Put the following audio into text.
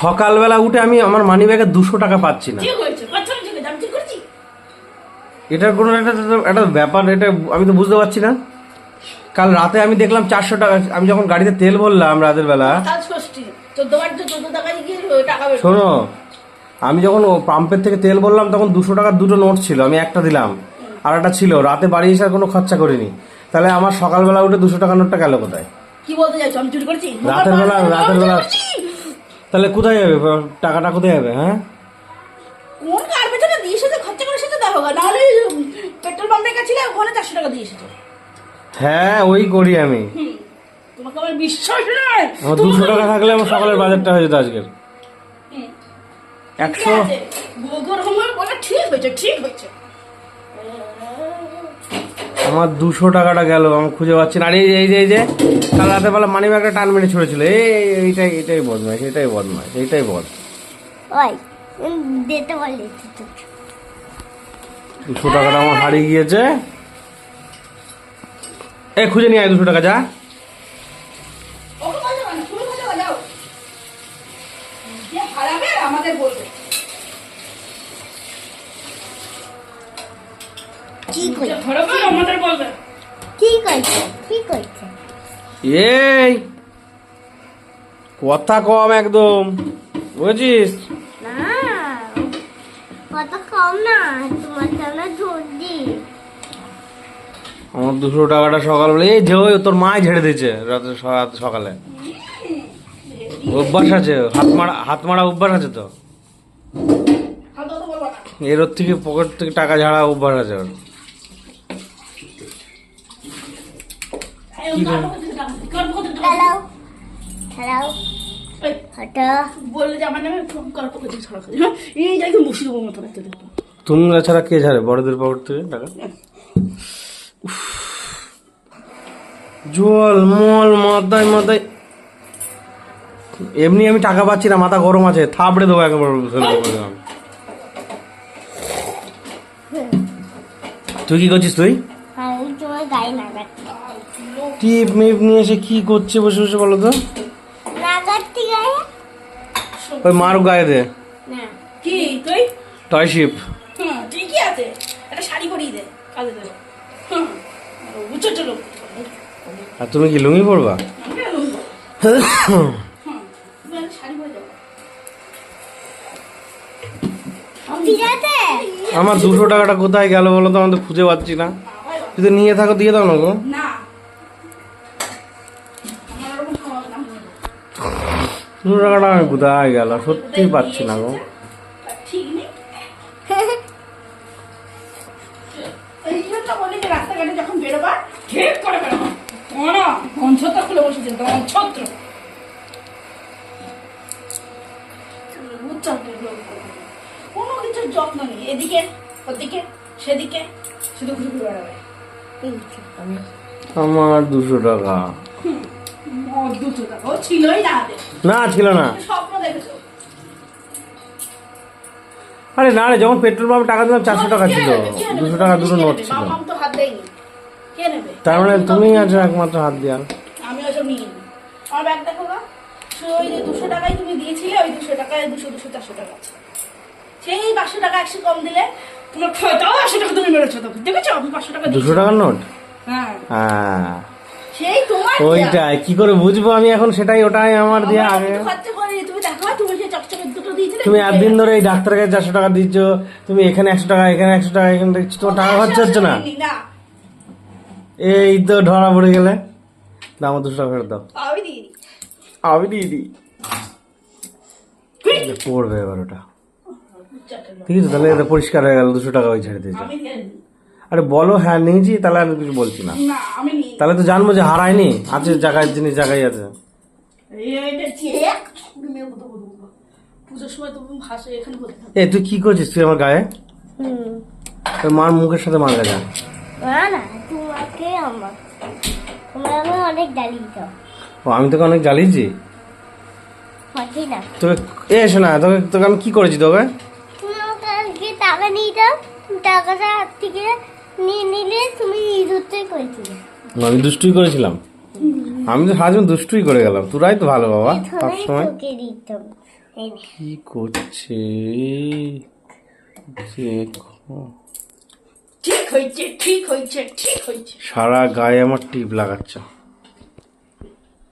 সকালবেলা উঠে আমি আমার মানি ব্যাগে দুশো টাকা পাচ্ছি না। এটার কোনো একটা একটা ব্যাপার এটা আমি তো বুঝতে পারছি না। কাল রাতে আমি দেখলাম চারশো টাকা আমি যখন গাড়িতে তেল ভরলাম রাতের বেলা টাকা শোনো আমি যখন পাম্পের থেকে তেল বললাম তখন দুশো টাকার দুটো নোট ছিল আমি একটা দিলাম। আর একটা ছিল রাতে বাড়ি এসে কোনো খরচা করিনি। তাহলে আমার সকালবেলা উঠে দুশো টাকার নোটটা গেল কোথায়? কি বলতে চাইছো আমি চুরি করছি? রাতের বেলা রাতের বেলা তাহলে কোথায় যাবে? টাকাটা কোথায় যাবে হ্যাঁ? কোন কার পেছনে দিয়ে এসেছে? খরচা করে এসেছে দেখো। নাহলে পেট্রোল পাম্পের কাছে ওখানে চারশো টাকা দিয়ে এসেছে। হ্যাঁ ওই করি আমি। তোমাকে আমার বিশ্বাস নয়। দুশো টাকা থাকলে আমার সকালের বাজারটা হয়ে যেত আজকের। একশো গোগর হোমার বলে ঠিক হয়েছে ঠিক হয়েছে। আমার দুশো টাকাটা গেল আমি খুঁজে পাচ্ছি না। আর এই যে এই যে কাল রাতে বেলা মানি ব্যাগটা টান মেরে ছড়েছিল। এই এই- এইটাই এটাই বদমাইশ এটাই বদমাইশ এইটাই বদ। ওই উম, দিতে বলে দুশো টাকাটা আমার হারিয়ে গিয়েছে। এ খুঁজে নিয়ে আয় দুশো টাকা যা ওকে বলতে পারো তুমি বলতে পারো যাও যে হারাবে আমাদের বলবে কি করছে আমাদের বলবে। কি করছে কি করছে এই কথা কম একদম বুঝেছিস না কত কম না তোমার সামনে ধরছি। আমার দুশো টাকাটা সকালবেলা এই যে ওই তোর মাই ঝেড়ে দিয়েছে রাতে স- রাত সকালে। অভ্যাস আছে হাত মারা হাত মারা অভ্যাস আছে তো। এর থেকে পকেট থেকে টাকা ঝাড়া অভ্যাস আছে ওর এই কার পকেটে টাকা নেই, কার পকেটে টাকা নেই? খেলাও খেলাও এই, হটো বললে যে আমার নামে ফোন কার পকেটে ছাড়া হ্যাঁ কে ঝাড়ে বড়দের পকেট থেকে? টাকা? জল মল মাথায় মাথায় এমনি আমি টাকা পাচ্ছি না মাথা গরম আছে। থাপড়ে দেবো একবার আমি। তুই কি করছিস তুই? তোমার টিপ মিপ নিয়ে এসে কি করছে বসে বসে বলো তো? ওই মার গায়ে দে। কি তুই? টয় শিপ ঠিকই আছে। একটা শাড়ি পরিয়ে দে কাজে দেবে। আর তুমি কি লুঙ্গি পরবা? আমার দুশো টাকাটা কোথায় গেল বলো তো? আমাদের খুঁজে পাচ্ছি না। যদি নিয়ে থাকো দিয়ে দাও না গো না আমার ওরকম খাওয়া দাওয়া হবে না। দুশো টাকাটা আমি কোথায় গেল সত্যিই পাচ্ছি না গো। তা ঠিক নেই এই জন্য বলি যে রাস্তাঘাটে যখন বেরোবা ঠিক করে বেরোবা গঞ্ছত্র খুলে বসেছে গঞ্ছত্র কোনো কিছুর যত্ন নেই এদিকে ওদিকে সেদিকে শুধু ঘুরে ঘুরে বেড়াবে আমার দুশো টাকা। অদ্ভুত টাকা ও ছিলই না না ছিল না। স্বপ্ন দেখেছ আরে না রে যখন পেট্রোল পাম্পে টাকা দিলাম চারশো টাকা ছিল। দুশো টাকা দুটো নোট ছিল। তার মানে তুমি আছো একমাত্র হাত দিয়া। আমি ওসব নিয়ে আমার ব্যাগ দেখো গা। ওই যে দুশো টাকায় তুমি দিয়েছিলে ওই দুশো টাকায় দুশো দুশো চারশো টাকা সেই পাঁচশো টাকা একশো কম দিলে তোমার খাওয়াটাও একশো টাকা তুমি মেরেছো। তো দেখেছ? আমি পাঁচশো টাকা দুশো টাকার নোট? হ্যাঁ। হ্যাঁ। সেই ওইটাই কি করে বুঝব আমি এখন? সেটাই ওটাই আমার দিয়ে আগে। তুমি একদিন ধরে এই ডাক্তারের কাছে চারশো টাকা দিচ্ছ তুমি এখানে একশো টাকা এখানে একশো টাকা এখানে তোমার টাকা খরচা হচ্ছে না? এই তো ধরা পড়ে গেলে। আমার দুশো টাকা ফেরত দাও। আমি দিয়ে দিই। পড়বে এবার ওটা। ঠিক আছে তাহলে এটা পরিষ্কার হয়ে গেল দুশো টাকা ওই ছেড়ে দিয়েছে। আরে বলো হ্যাঁ নিয়েছি তাহলে আমি কিছু বলছি না। তাহলে তো জানব যে হারায়নি আছে জায়গায় জিনিস জায়গায় আছে। এ তুই কি করছিস? তুই আমার গায়ে? ওই মার মুখের সাথে মার না তোমাকে আমার অনেক ও আমি তোকে অনেক জ্বালিয়েছি? তোকে এ এসো না তোকে তোকে আমি কি করেছি তোকে? তুমি টাকা নিয়ে টাকাটা হাত থেকে নিয়ে নিলে তুমি করেছিলে? আমি দুষ্টুই করেছিলাম। আমি তো হাজম দুষ্টুই করে গেলাম। তোরাই তো ভালো বাবা সব নে। কি করছে? দেখো ঠিক হয়েছে ঠিক হয়েছে ঠিক হয়েছে। সারা গায়ে আমার টিপ লাগাচ্ছে।